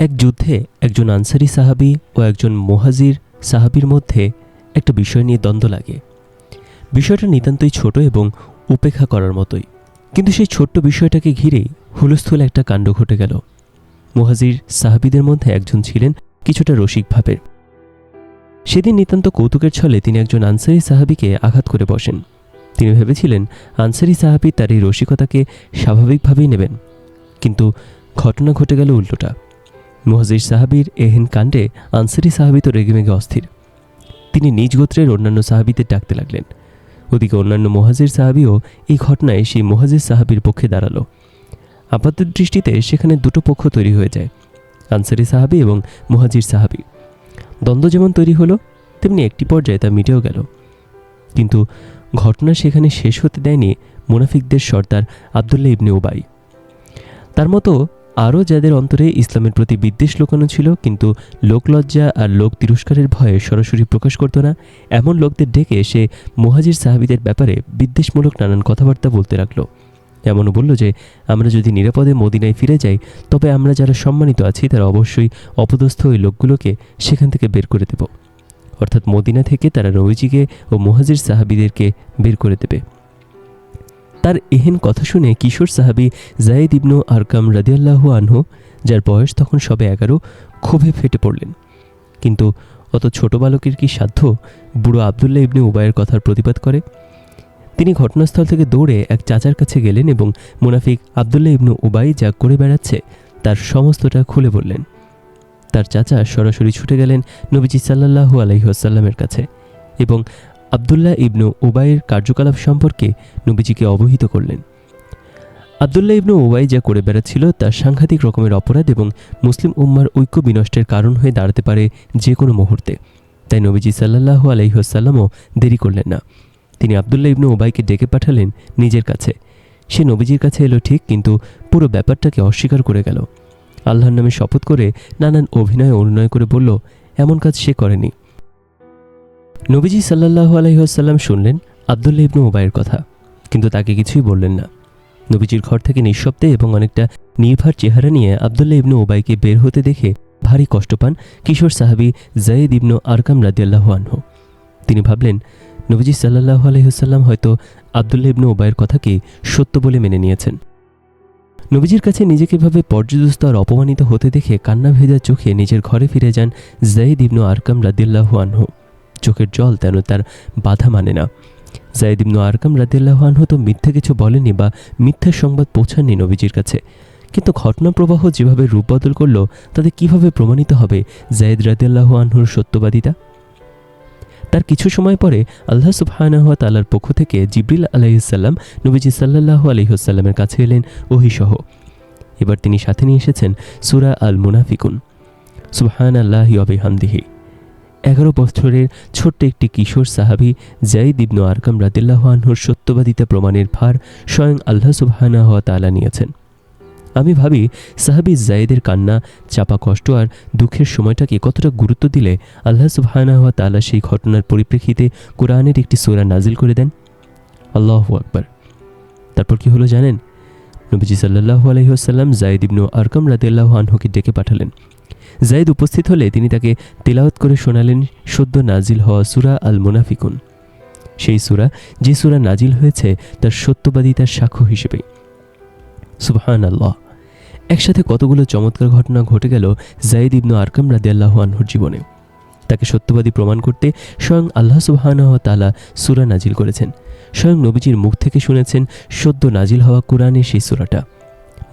এক যুদ্ধে একজন আনসারি সাহাবি ও একজন মোহাজির সাহাবির মধ্যে একটা বিষয় নিয়ে দ্বন্দ্ব লাগে। বিষয়টা নিতান্তই ছোট এবং উপেক্ষা করার মতোই। কিন্তু সেই ছোট্ট বিষয়টাকে ঘিরেই হুলস্থুল একটা কাণ্ড ঘটে গেল। মুহাজির সাহাবিদের মধ্যে একজন ছিলেন কিছুটা রসিক ভাবের। সেদিন নিতান্ত কৌতুকের ছলে তিনি একজন আনসারি সাহাবিকে আঘাত করে বসেন। তিনি ভেবেছিলেন আনসারি সাহাবি তার এই রসিকতাকে স্বাভাবিকভাবেই নেবেন। কিন্তু ঘটনা ঘটে গেল উল্টোটা। মুহাজির সাহাবির এহেন কাণ্ডে আনসারি সাহাবি তো রেগেমেগে অস্থির। তিনি নিজ গোত্রের অন্যান্য সাহাবিদের ডাকতে লাগলেন। ওদিকে অন্যান্য মোহাজির সাহাবিও এই ঘটনায় সেই মোহাজির সাহাবির পক্ষে দাঁড়াল। আপাত দৃষ্টিতে সেখানে দুটো পক্ষ তৈরি হয়ে যায়, আনসারি সাহাবি এবং মুহাজির সাহাবি। দ্বন্দ্ব যেমন তৈরি হলো, তেমনি একটি পর্যায়ে তা মিটেও গেল। কিন্তু ঘটনা সেখানে শেষ হতে দেয়নি মুনাফিকদের সর্দার আবদুল্লাহ ইবনে উবাই। তার মতো আরও যাদের অন্তরে ইসলামের প্রতি বিদ্বেষ লুকানো ছিল, কিন্তু লোকলজ্জা আর লোক তিরস্কারের ভয়ে সরাসরি প্রকাশ করতো না, এমন লোকদের ডেকে সে মোহাজির সাহাবিদের ব্যাপারে বিদ্বেষমূলক নানান কথাবার্তা বলতে লাগল। এমনও বলল যে, আমরা যদি নিরাপদে মদিনায় ফিরে যাই, তবে আমরা যারা সম্মানিত আছি, তারা অবশ্যই অপদস্থ ওই লোকগুলোকে সেখান থেকে বের করে দেব। অর্থাৎ মদিনা থেকে তারা নবীজিকে ও মোহাজির সাহাবিদেরকে বের করে দেবে। তার এহেন কথা শুনে কিশোর সাহাবি জায়েদ ইবনু আরকাম রাদিয়াল্লাহু আনহু, যার বয়স তখন সবে এগারো, ক্ষোভে ফেটে পড়লেন। কিন্তু অত ছোট বালকের কি সাধ্য বুড়ো আবদুল্লাহ ইবনে উবায়ের কথার প্রতিবাদ করে? তিনি ঘটনাস্থল থেকে দৌড়ে এক চাচার কাছে গেলেন এবং মুনাফিক আবদুল্লাহ ইবনু উবাই যা করে বেড়াচ্ছে তার সমস্তটা খুলে বললেন। তার চাচা সরাসরি ছুটে গেলেন নবীজি সাল্লাল্লাহু আলহিহাসাল্লামের কাছে এবং আবদুল্লাহ ইবনু ওবাইয়ের কার্যকলাপ সম্পর্কে নবীজিকে অবহিত করলেন। আবদুল্লাহ ইবনু ওবাই যা করে বেড়াচ্ছিল তা সাংঘাতিক রকমের অপরাধ এবং মুসলিম উম্মার ঐক্য বিনষ্টের কারণ হয়ে দাঁড়াতে পারে যে কোনো মুহূর্তে। তাই নবীজি সাল্লাল্লাহু আলহিহাসাল্লামও দেরি করলেন না। তিনি আবদুল্লাহ ইবনু ওবাইকে ডেকে পাঠালেন নিজের কাছে। সে নবীজির কাছে এলো ঠিক, কিন্তু পুরো ব্যাপারটাকে অস্বীকার করে গেল। আল্লাহর নামে শপথ করে নানান অভিনয় অনুনয় করে বলল, এমন কাজ সে করেনি। নবীজি সাল্লাহু আলহিহাসাল্লাম শুনলেন আবদুল্লাহ ইবনু উবাইয়ের কথা, কিন্তু তাকে কিছুই বললেন না। নবীজির ঘর থেকে নিঃশব্দে এবং অনেকটা নির্ভার চেহারা নিয়ে আবদুল্লাহ ইবনু উবাইকে বের হতে দেখে ভারী কষ্ট পান কিশোর সাহাবি জায়েদ ইবনু আরকাম রাদিয়াল্লাহু আনহু। তিনি ভাবলেন, নবীজি সাল্লাহু আলহিহাল্লাম হয়তো আবদুল্লাহ ইবনু উবাইয়ের কথাকে সত্য বলে মেনে নিয়েছেন। নবীজির কাছে নিজেকে ভাবে পর্যদস্ত আর অপমানিত হতে দেখে কান্না ভেজা চোখে নিজের ঘরে ফিরে যান জাইদ ইবনু আরকাম রাদিল্লাহু আনহু। চোখের জল তেন তার বাধা মানে না। জাইদ ইবনু আরকাম রাদিল্লাহু আনহু তো মিথ্যা কিছু বলেনি বা মিথ্যা সংবাদ পৌঁছাননি নবীজির কাছে। কিন্তু ঘটনা প্রবাহ যেভাবে রূপ বদল করল, তাতে কীভাবে প্রমাণিত হবে জায়দ রাদিল্লাহু আনহুর সত্যবাদিতা? তার কিছু সময় পরে আল্লাহ সুবহানাহ তালার পক্ষ থেকে জিবরিল আলাইসাল্লাম নবীজি সাল্লাহু আলহিহসাল্লামের কাছে এলেন ওহিসহ। এবার তিনি সাথে নিয়ে এসেছেন সুরা আল মুনাফিকুন সুবহান আল্লাহ হামদিহি এগারো বছরের ছোট্ট একটি কিশোর সাহাবি জাইদ ইবনু আরকাম রাদিল্লাহ আনহুর সত্যবাদিতা প্রমাণের ভার স্বয়ং আল্লাহ সুবাহানা হওয়া তালা নিয়েছেন। আমি ভাবি, সাহাবি জায়েদের কান্না, চাপা কষ্ট আর দুঃখের সময়টাকে কতটা গুরুত্ব দিলে আল্লাহ সুবাহানা হওয়া তাআলা সেই ঘটনার পরিপ্রেক্ষিতে কোরআনের একটি সোরা নাজিল করে দেন? আল্লাহ আকবার। তারপর কি হলো জানেন? নবীজি সাল্লাল্লাহু আলাইহি ওয়াসাল্লাম জায়েদ ইবনু আরকাম রাদিয়াল্লাহু আনহুকে ডেকে পাঠালেন। জায়েদ উপস্থিত হলে তিনি তাকে তেলাওয়াত করে শোনালেন সদ্য নাজিল হওয়া সুরা আল মুনাফিকুন সেই সুরা, যে সূরা নাজিল হয়েছে, তার সত্যবাদিতার সাক্ষ্য হিসেবে। সুবহান আল্লাহ একসাথে কতগুলো চমৎকার ঘটনা ঘটে গেল জাইদ ইবনু আরকাম রাদিয়াল্লাহু আনহুর জীবনে। তাকে সত্যবাদী প্রমাণ করতে স্বয়ং আল্লাহ সুবহানাহু তালা সুরা নাজিল করেছেন। স্বয়ং নবীজির মুখ থেকে শুনেছেন, সদ্য নাজিল হওয়া কোরআনের সেই সূরাটা।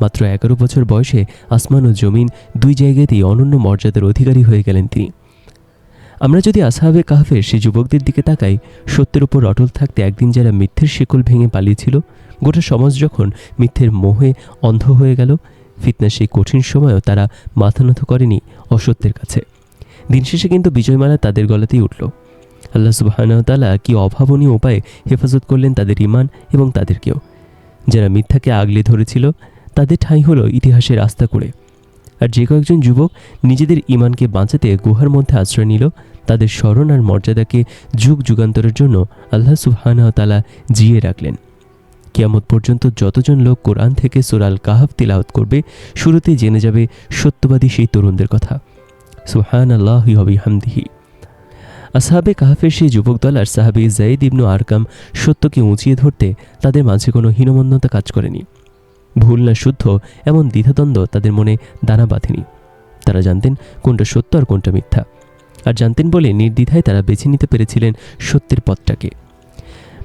মাত্র এগারো বছর বয়সে আসমান ও জমিন দুই জায়গাতেই অনন্য মর্যাদার অধিকারী হয়ে গেলেন তিনি। আমরা যদি আসাহাবে কাহফের সেই যুবকদের দিকে তাকাই, সত্যের উপর অটল থাকতে একদিন যারা মিথ্যের শেকল ভেঙে পালিয়েছিল, গোটা সমাজ যখন মিথ্যের মোহে অন্ধ হয়ে গেল, ফিতনা সেই কঠিন সময়ও তারা মাথা নত করেনি অসত্যের কাছে। দিন শেষে কিন্তু বিজয়মালা তাদের গলাতেই উঠল। আল্লাহ সুবাহানতালা কি অভাবনীয় উপায়ে হেফাজত করলেন তাদের ইমান এবং তাদেরকেও? যারা মিথ্যাকে আগলে ধরেছিল তাদের ঠাঁই হলো ইতিহাসের রাস্তা করে। আর যে কয়েকজন যুবক নিজেদের ইমানকে বাঁচাতে গুহার মধ্যে আশ্রয় নিল, তাদের স্মরণ আর মর্যাদাকে যুগ যুগান্তরের জন্য আল্লাহ সুবহানাহ তালা জিয়ে রাখলেন। কিয়ামত পর্যন্ত যতজন লোক কোরআন থেকে সোরাল কাহাব তিলাওয়াত করবে, শুরুতেই জেনে যাবে সত্যবাদী সেই তরুণদের কথা। সুহান আল্লাহ হামদিহি আসহাবে কাহাফের সেই যুবক দল আর সাহাবি জাইদ ইবনু আরকাম সত্যকে উঁচিয়ে ধরতে তাদের মাঝে কোনো হীনমন্যতা কাজ করেনি। ভুল না শুদ্ধ এমন দ্বিধাদ্বন্দ্ব তাদের মনে দানা বাঁধেনি। তারা জানতেন কোনটা সত্য আর কোনটা মিথ্যা। আর জানতেন বলে নির্দ্বিধায় তারা বেছে নিতে পেরেছিলেন সত্যের পথটাকে।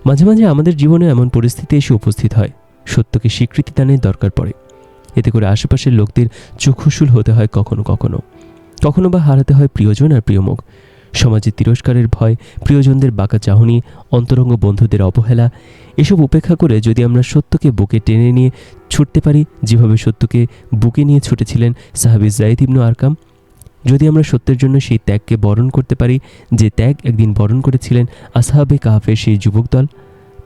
মাঝে মাঝে আমাদের জীবনে এমন পরিস্থিতি এসে উপস্থিত হয়। সত্যকে স্বীকৃতি দানের দরকার পড়ে। এতে করে আশেপাশের লোকদের চক্ষুশূল হতে হয় কখনো কখনো। কখনো বা হারাতে হয় প্রিয়জন আর প্রিয়মুখ। সমাজে তিরস্কারের ভয়, প্রিয়জনদের বাঁকা চাহনি, অন্তরঙ্গ বন্ধুদের অবহেলা, এসব উপেক্ষা করে যদি আমরা সত্যকে বুকে টেনে নিয়ে ছুটতে পারি, যেভাবে সত্যকে বুকে নিয়ে ছুটেছিলেন সাহাবি জাইদ ইবনু আরকাম, যদি আমরা সত্যের জন্য সেই ত্যাগকে বরণ করতে পারি, যে ত্যাগ একদিন বরণ করেছিলেন আসহাবে কাহাফের সেই যুবক দল,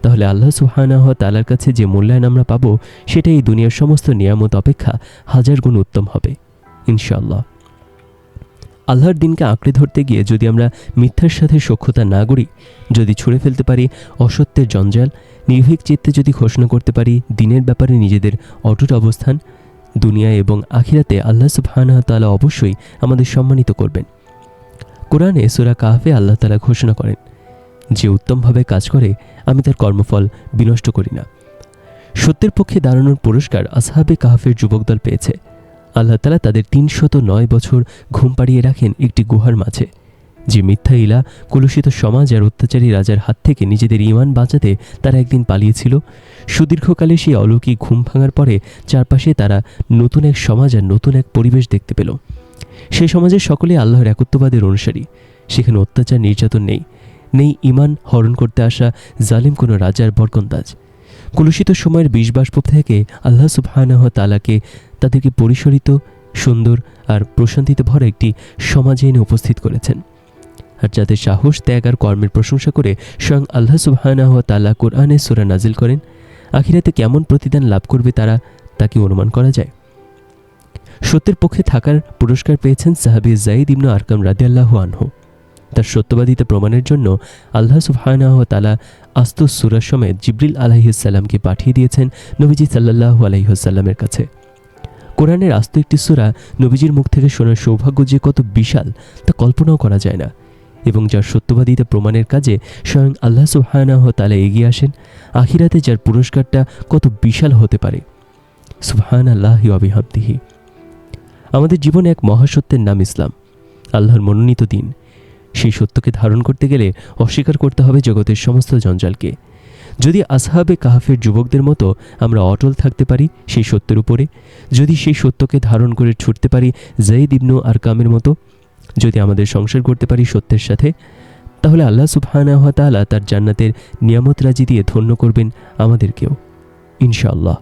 তাহলে আল্লাহ সুহানাহ তালার কাছে যে মূল্যায়ন আমরা পাবো সেটা এই দুনিয়ার সমস্ত নিয়ামত অপেক্ষা হাজার গুণ উত্তম হবে, ইনশাআল্লাহ। আল্লাহর দিনকে আঁকড়ে ধরতে গিয়ে যদি আমরা মিথ্যার সাথে সক্ষতা না করি যদি ছুঁড়ে ফেলতে পারি অসত্যের জঞ্জাল, নির্ভীক চিত্তে যদি ঘোষণা করতে পারি দিনের ব্যাপারে নিজেদের অটুট অবস্থান, দুনিয়া এবং আখিরাতে আল্লাহ সুবহানাহু তাআলা অবশ্যই আমাদের সম্মানিত করবেন। কোরআনে সূরা কাহফে আল্লাহ তাআলা ঘোষণা করেন, যে উত্তমভাবে কাজ করে, আমি তার কর্মফল বিনষ্ট করি না। সত্যের পক্ষে দাঁড়ানোর পুরস্কার আসহাবে কাহফের যুবকদল পেয়েছে। আল্লাহ তালা তাদের তিনশত নয় বছর ঘুম পাড়িয়ে রাখেন একটি গুহার মাঝে। যে মিথ্যা ইলা, কলুষিত সমাজ আর অত্যাচারী রাজার হাত থেকে নিজেদের ইমান বাঁচাতে তারা একদিন পালিয়েছিল, সুদীর্ঘকালে সেই অলৌকিক ঘুম ভাঙার পরে চারপাশে তারা নতুন এক সমাজ আর নতুন এক পরিবেশ দেখতে পেল। সেই সমাজের সকলে আল্লাহর একত্ববাদের অনুসারী, সেখানে অত্যাচার, নির্যাতন নেই। নেই ইমান হরণ করতে আসা জালিম কোনো রাজার বরকন্দাজ। কলুষিত সময়ের বিষ বাষ্প থেকে আল্লাহ সুবহানাহ তালাকে তাদেরকে পরিসরিত, সুন্দর আর প্রশান্তিতে ভরা একটি সমাজে এনে উপস্থিত করেছেন। আর যাদের সাহস, ত্যাগ আর কর্মের প্রশংসা করে স্বয়ং আল্লাহ সুবহানাহ তালা কোরআনে সুরা নাজিল করেন, আখিরাতে কেমন প্রতিদান লাভ করবে তারা, তাকে অনুমান করা যায়। সত্যের পক্ষে থাকার পুরস্কার পেয়েছেন সাহাবি জাইদ ইবনু আরকাম রাদিয়াল্লাহু আনহু। তার সত্যবাদিতা প্রমাণের জন্য আল্লাহ সুবহানাহ তালা আস্ত সুরার সমেত জিব্রিল আলাইহিসাল্লামকে পাঠিয়ে দিয়েছেন নবীজি সাল্লাল্লাহু আলাইহসাল্লামের কাছে। কোরআনের আস্ত একটি সুরা নবীজির মুখ থেকে শোনার সৌভাগ্য যে কত বিশাল, তা কল্পনাও করা যায় না। এবং যার সত্যবাদিতা প্রমাণের কাজে স্বয়ং আল্লাহ সুবহানাহ তালা এগিয়ে আসেন, আখিরাতে যার পুরস্কারটা কত বিশাল হতে পারে। সুবহান আল্লাহ অবিহাব্দিহি আমাদের জীবনে এক মহাসত্যের নাম ইসলাম, আল্লাহর মনোনীত দিন। সেই সত্যকে ধারণ করতে গেলে অস্বীকার করতে হবে জগতের সমস্ত জঞ্জালকে। যদি আসহাবে কাহাফের যুবকদের মতো আমরা অটল থাকতে পারি সেই সত্যের উপরে, যদি সেই সত্যকে ধারণ করে ছুটতে পারি জঈদ ইবনু আর কামের মতো, যদি আমাদের সংসার করতে পারি সত্যের সাথে, তাহলে আল্লাহ সুবহানাহু ওয়া তাআলা তার জান্নাতের নিয়ামত রাজি দিয়ে ধন্য করবেন আমাদেরকেও। ইনশাআল্লাহ।